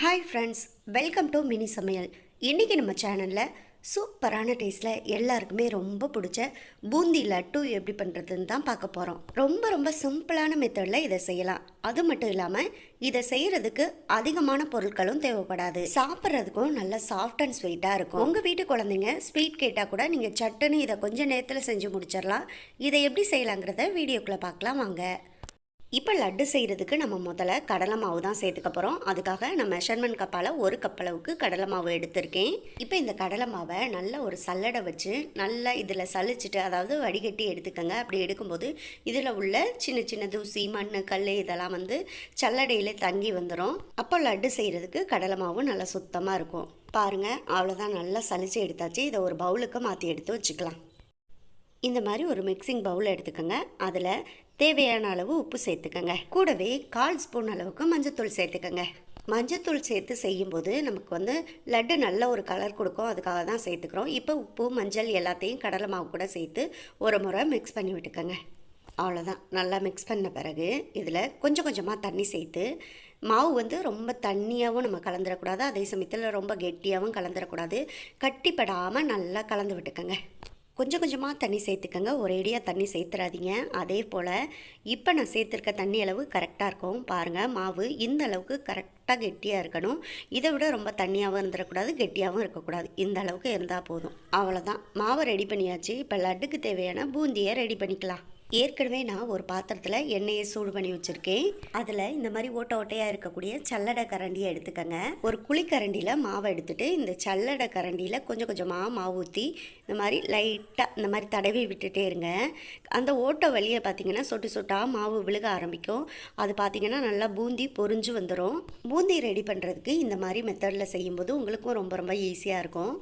Hi friends welcome to mini சமையல் இன்றைக்கி நம்ம சேனலில் சூப்பரான டேஸ்ட்டில் எல்லாருக்குமே ரொம்ப பிடிச்ச பூந்தி லட்டு எப்படி பண்ணுறதுன்னு தான் பார்க்க போகிறோம் ரொம்ப ரொம்ப சிம்பிளான மெத்தடில் இதை செய்யலாம். அது மட்டும் இல்லாமல் இதை செய்கிறதுக்கு அதிகமான பொருட்களும் தேவைப்படாது. சாப்பிட்றதுக்கும் நல்லா சாஃப்ட் அண்ட் ஸ்வீட்டாக இருக்கும். உங்கள் வீட்டு குழந்தைங்க ஸ்வீட் கேட்டால் கூட நீங்கள் சட்டுன்னு இதை கொஞ்சம் நேரத்தில் செஞ்சு முடிச்சிடலாம். இதை எப்படி செய்யலாங்கிறத வீடியோக்குள்ளே பார்க்கலாம் வாங்க. இப்போ லட்டு செய்கிறதுக்கு நம்ம முதல்ல கடலை மாவு தான் சேர்த்துக்க போகிறோம். அதுக்காக நான் மெஷர்மெண்ட் கப்பால் ஒரு கப் அளவுக்கு கடலை மாவு எடுத்திருக்கேன். இப்போ இந்த கடலை மாவை நல்ல ஒரு சல்லடை வச்சு நல்லா இதில் சலிச்சிட்டு அதாவது வடிகட்டி எடுத்துக்கோங்க. அப்படி எடுக்கும்போது இதில் உள்ள சின்ன சின்ன தூசி மண் கல் இதெல்லாம் வந்து சல்லடையில் தங்கி வந்துடும் அப்போ லட்டு செய்கிறதுக்கு கடலை மாவு நல்லா சுத்தமாக இருக்கும். பாருங்கள் அவ்வளோதான் நல்லா சலிச்சு எடுத்தாச்சு. இதை ஒரு பவுலுக்கு மாற்றி எடுத்து வச்சுக்கலாம். இந்த மாதிரி ஒரு மிக்சிங் பவுல் எடுத்துக்கோங்க. அதில் தேவையான அளவு உப்பு சேர்த்துக்கோங்க. கூடவே கால் ஸ்பூன் அளவுக்கு மஞ்சத்தூள் சேர்த்துக்கோங்க. மஞ்சத்தூள் சேர்த்து செய்யும்போது நமக்கு வந்து லட்டு நல்ல ஒரு கலர் கொடுக்கும். அதுக்காக தான் சேர்த்துக்கிறோம். இப்போ உப்பு மஞ்சள் எல்லாத்தையும் கடலை மாவு கூட சேர்த்து ஒரு முறை மிக்ஸ் பண்ணி விட்டுக்கோங்க. அவ்வளோதான் நல்லா மிக்ஸ் பண்ண பிறகு இதில் கொஞ்சம் கொஞ்சமாக தண்ணி சேர்த்து மாவு வந்து ரொம்ப தண்ணியாகவும் நம்ம கலந்துடக்கூடாது அதே சமயத்தில் ரொம்ப கெட்டியாகவும் கலந்துடக்கூடாது கட்டிப்படாமல் நல்லா கலந்து விட்டுக்கோங்க. கொஞ்சம் கொஞ்சமாக தண்ணி சேர்த்துக்கோங்க. ஒரேடியாக தண்ணி சேர்த்துறாதீங்க. அதே போல் இப்போ நான் சேர்த்துருக்க தண்ணி அளவு கரெக்டாக இருக்கும். பாருங்கள் மாவு இந்த அளவுக்கு கரெக்டாக கெட்டியாக இருக்கணும். இதை விட ரொம்ப தண்ணியாகவும் இருந்துடக்கூடாது கெட்டியாகவும் இருக்கக்கூடாது. இந்த அளவுக்கு இருந்தால் போதும். அவ்வளோதான் மாவை ரெடி பண்ணியாச்சு. இப்போ லட்டுக்கு தேவையான பூந்தியை ரெடி பண்ணிக்கலாம். ஏற்கனவே நான் ஒரு பாத்திரத்தில் எண்ணெயை சூடு பண்ணி வச்சுருக்கேன். அதில் இந்த மாதிரி ஓட்ட ஓட்டையாக இருக்கக்கூடிய சல்லடை கரண்டியை எடுத்துக்கங்க. ஒரு குழிக்கரண்டியில் மாவை எடுத்துகிட்டு இந்த சல்லடை கரண்டியில் கொஞ்சம் கொஞ்சமாக மாவு ஊற்றி இந்த மாதிரி லைட்டாக இந்த மாதிரி தடவி விட்டுட்டே இருங்க. அந்த ஓட்டை வழியை பார்த்தீங்கன்னா சொட்டு சொட்டாக மாவு விழுக ஆரம்பிக்கும். அது பார்த்தீங்கன்னா நல்லா பூந்தி பொரிஞ்சு வந்துடும் பூந்தி ரெடி பண்ணுறதுக்கு இந்த மாதிரி மெத்தடில் செய்யும்போது உங்களுக்கும் ரொம்ப ரொம்ப ஈஸியாக இருக்கும்.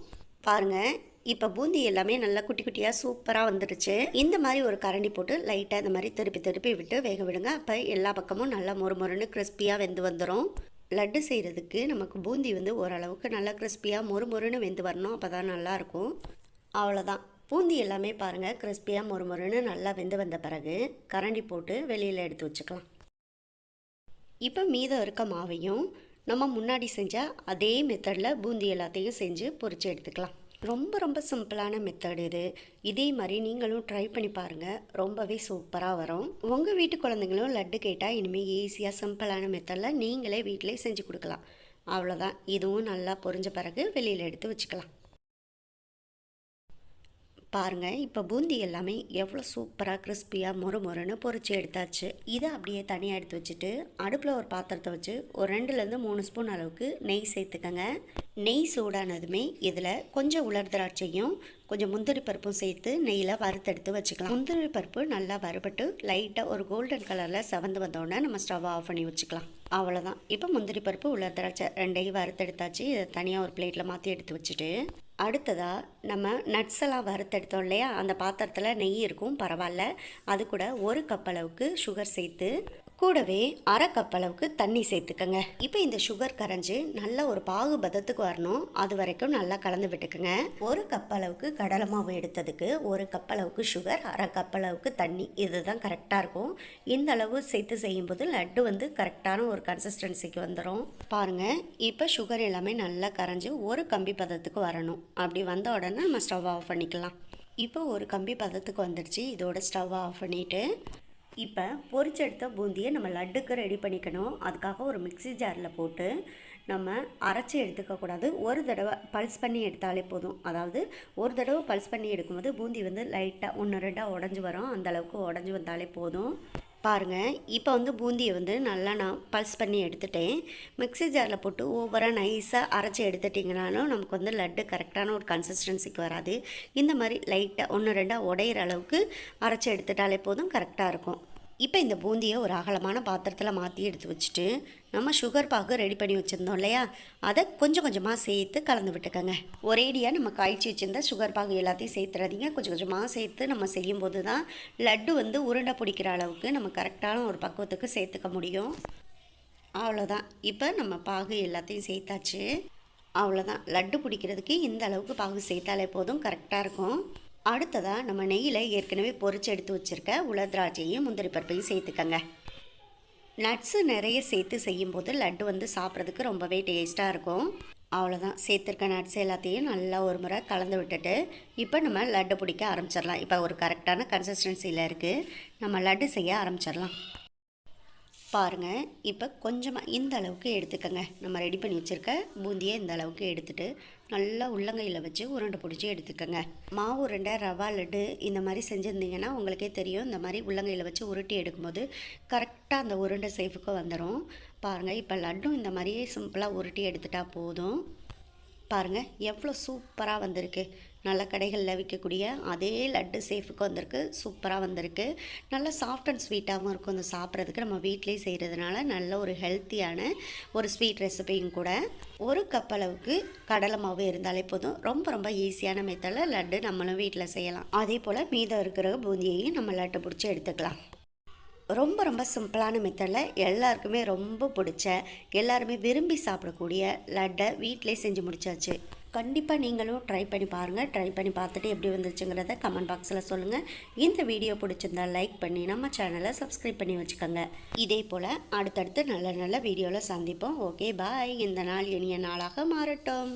பாருங்கள் இப்போ பூந்தி எல்லாமே நல்லா குட்டி குட்டியாக சூப்பராக வந்துடுச்சு இந்த மாதிரி ஒரு கரண்டி போட்டு லைட்டாக இந்த மாதிரி திருப்பி திருப்பி விட்டு வேக விடுங்க. அப்போ எல்லா பக்கமும் நல்லா மொறு மொறுன்னு கிறிஸ்பியாக வெந்து வந்துடும் லட்டு செய்கிறதுக்கு நமக்கு பூந்தி வந்து ஓரளவுக்கு நல்லா கிறிஸ்பியாக மொறு மொறுன்னு வெந்து வரணும். அப்போ தான் நல்லாயிருக்கும் அவ்வளோதான் பூந்தி எல்லாமே பாருங்கள் கிறிஸ்பியாக மொறு மொறுன்னு நல்லா வெந்து வந்த பிறகு கரண்டி போட்டு வெளியில் எடுத்து வச்சுக்கலாம். இப்போ மீதம் இருக்க மாவையும் நம்ம முன்னாடி செஞ்ச அதே மெத்தடில் பூந்தி எல்லாத்தையும் செஞ்சு பொறிச்சு எடுத்துக்கலாம். ரொம்ப ரொம்ப சிம்பிளான மெத்தட் இது. இதே மாதிரி நீங்களும் ட்ரை பண்ணி பாருங்கள் ரொம்பவே சூப்பராக வரும். உங்கள் வீட்டு குழந்தைங்களும் லட்டு கேட்டால் இனிமேல் ஈஸியாக சிம்பிளான மெத்தடில் நீங்களே வீட்டிலே செஞ்சு கொடுக்கலாம். அவ்வளோதான் இதுவும் நல்லா பொரிஞ்ச பிறகு வெளியில் எடுத்து வச்சுக்கலாம். பாருங்கள் இப்போ பூந்தி எல்லாமே எவ்வளோ சூப்பராக கிறிஸ்பியாக மொறு மொறுன்னு பொரிச்சு எடுத்தாச்சு. இதை அப்படியே தனியாக எடுத்து வச்சுட்டு அடுப்பில் ஒரு பாத்திரத்தை வச்சு ஒரு ரெண்டுலேருந்து மூணு ஸ்பூன் அளவுக்கு நெய் சேர்த்துக்கங்க. நெய் சூடானதுமே இதில் கொஞ்சம் உலர் திராட்சையும் கொஞ்சம் முந்திரி பருப்பும் சேர்த்து நெய்யில் வறுத்தெடுத்து வச்சுக்கலாம். முந்திரி பருப்பு நல்லா வறுபட்டு லைட்டாக ஒரு கோல்டன் கலரில் செவந்து வந்தோடனே நம்ம ஸ்டவ் ஆஃப் பண்ணி வச்சுக்கலாம். அவ்வளோதான் இப்போ முந்திரி பருப்பு உள்ள திராட்சை ரெண்டையும் வறுத்தெடுத்தாச்சு. இதை தனியாக ஒரு பிளேட்டில் மாற்றி எடுத்து வச்சுட்டு அடுத்ததாக நம்ம நட்ஸ் எல்லாம் வறுத்தெடுத்தோம் இல்லையா? அந்த பாத்திரத்தில் நெய் இருக்கும் பரவாயில்ல. அது கூட ஒரு கப் அளவுக்கு சுகர் சேர்த்து கூடவே அரை கப் அளவுக்கு தண்ணி சேர்த்துக்கங்க. இப்போ இந்த சுகர் கரைஞ்சி நல்ல ஒரு பாகு பதத்துக்கு வரணும். அது வரைக்கும் நல்லா கலந்து விட்டுக்குங்க. ஒரு கப் அளவுக்கு கடலை மாவு எடுத்ததுக்கு ஒரு கப் அளவுக்கு சுகர் அரை கப் அளவுக்கு தண்ணி. இதுதான் கரெக்டாக இருக்கும். இந்த அளவு சேர்த்து செய்யும்போது லட்டு வந்து கரெக்டான ஒரு கன்சிஸ்டன்சிக்கு வந்துடும் பாருங்கள் இப்போ சுகர் எல்லாமே நல்லா கரைஞ்சி ஒரு கம்பி பதத்துக்கு வரணும். அப்படி வந்த உடனே நம்ம ஸ்டவ் ஆஃப் பண்ணிக்கலாம். இப்போ ஒரு கம்பி பதத்துக்கு வந்துடுச்சு. இதோட ஸ்டவ் ஆஃப் பண்ணிவிட்டு இப்போ பொறிச்செடுத்த பூந்தியை நம்ம லட்டுக்கு ரெடி பண்ணிக்கணும். அதுக்காக ஒரு மிக்ஸி ஜாரில் போட்டு நம்ம அரைச்சி எடுத்துக்கக்கூடாது ஒரு தடவை பல்ஸ் பண்ணி எடுத்தாலே போதும். அதாவது ஒரு தடவை பல்ஸ் பண்ணி எடுக்கும்போது பூந்தி வந்து லைட்டாக ஒன்று ரெண்டாக உடஞ்சி வரும். அந்தளவுக்கு உடஞ்சி வந்தாலே போதும். பாருங்கள் இப்போ வந்து பூந்தியை வந்து நல்லா நான் பல்ஸ் பண்ணி எடுத்துட்டேன். மிக்ஸி ஜாரில் போட்டு ஓவராக நைஸாக அரைச்சி எடுத்துட்டிங்கனாலும் நமக்கு வந்து லட்டு கரெக்டான ஒரு கன்சிஸ்டன்சிக்கு வராது. இந்த மாதிரி லைட்டாக ஒன்று ரெண்டாக உடையிற அளவுக்கு அரைச்சி எடுத்துட்டாலே போதும் கரெக்டாக இருக்கும். இப்போ இந்த பூந்தியை ஒரு அகலமான பாத்திரத்தில் மாற்றி எடுத்து வச்சுட்டு நம்ம சுகர் பாகு ரெடி பண்ணி வச்சுருந்தோம் இல்லையா? அதை கொஞ்சம் கொஞ்சமாக சேர்த்து கலந்து விட்டுக்கோங்க. ஒரேடியாக நம்ம காய்ச்சி வச்சுருந்த சுகர் பாகு எல்லாத்தையும் சேர்த்துறாதீங்க. கொஞ்சம் கொஞ்சமாக சேர்த்து நம்ம செய்யும்போது தான் லட்டு வந்து உருண்டை பிடிக்கிற அளவுக்கு நம்ம கரெக்டான ஒரு பக்குவத்துக்கு சேர்த்துக்க முடியும். அவ்வளோதான் இப்போ நம்ம பாகு எல்லாத்தையும் சேர்த்தாச்சு. அவ்வளோதான் லட்டு பிடிக்கிறதுக்கு இந்த அளவுக்கு பாகு சேர்த்தாலே போதும். கரெக்டாக இருக்கும். அடுத்ததாக நம்ம நெய்யில் ஏற்கனவே பொரிச்சு எடுத்து வச்சுருக்க உலர்திராட்சையும் முந்திரி பருப்பையும் சேர்த்துக்கங்க. நட்ஸு நிறைய சேர்த்து செய்யும்போது லட்டு வந்து சாப்பிட்றதுக்கு ரொம்பவே டேஸ்ட்டாக இருக்கும். அவ்வளோதான் சேர்த்துருக்க நட்ஸ் எல்லாத்தையும் நல்லா ஒரு முறை கலந்து விட்டுட்டு இப்போ நம்ம லட்டு பிடிக்க ஆரம்பிச்சிடலாம். இப்போ ஒரு கரெக்டான கன்சிஸ்டன்சியில் இருக்குது நம்ம லட்டு செய்ய ஆரம்பிச்சிடலாம். பாருங்கள் இப்போ கொஞ்சமாக இந்த அளவுக்கு எடுத்துக்கங்க. நம்ம ரெடி பண்ணி வச்சுருக்க பூந்தியை இந்த அளவுக்கு எடுத்துகிட்டு நல்லா உள்ளங்கையில் வச்சு உருண்டை பிடிச்சி எடுத்துக்கங்க. மாவு உருண்டை ரவா லட்டு இந்த மாதிரி செஞ்சுருந்தீங்கன்னா உங்களுக்கே தெரியும். இந்த மாதிரி உள்ளங்கையில் வச்சு உருட்டி எடுக்கும்போது கரெக்டாக அந்த உருண்டை சேஃபுக்கு வந்துடும் பாருங்கள் இப்போ லட்டும் இந்த மாதிரியே சிம்பிளாக உருட்டி எடுத்துட்டா போதும். பாருங்கள் எவ்வளோ சூப்பராக வந்திருக்கு. நல்ல கடைகளில் விற்கக்கூடிய அதே லட்டு சேஃபுக்கு வந்திருக்கு சூப்பராக வந்திருக்கு. நல்ல சாஃப்ட் அண்ட் ஸ்வீட்டாகவும் இருக்கும் இந்த சாப்பிட்றதுக்கு. நம்ம வீட்டிலே செய்கிறதுனால நல்ல ஒரு ஹெல்த்தியான ஒரு ஸ்வீட் ரெசிபியும் கூட. ஒரு கப் அளவுக்கு கடலை மாவு இருந்தாலே போதும். ரொம்ப ரொம்ப ஈஸியான மெத்தடில் லட்டு நம்மளும் வீட்டில் செய்யலாம். அதே போல் மீதம் இருக்கிற பூந்தியையும் நம்ம லட்டு பிடிச்சி எடுத்துக்கலாம். ரொம்ப ரொம்ப சிம்பிளான மெத்தடில் எல்லாருக்குமே ரொம்ப பிடிச்ச எல்லாருமே விரும்பி சாப்பிடக்கூடிய லட்டை வீட்டிலே செஞ்சு முடிச்சாச்சு. கண்டிப்பாக நீங்களும் ட்ரை பண்ணி பாருங்கள் ட்ரை பண்ணி பார்த்துட்டு எப்படி வந்துச்சுங்கிறத கமெண்ட் பாக்ஸில் சொல்லுங்கள் இந்த வீடியோ பிடிச்சிருந்தா லைக் பண்ணி நம்ம சேனலை சப்ஸ்கிரைப் பண்ணி வச்சுக்கோங்க. இதே போல் அடுத்தடுத்து நல்ல நல்ல வீடியோவில் சந்திப்போம். ஓகே பாய் இந்த நாள் இனிய நாளாக மாறட்டும்.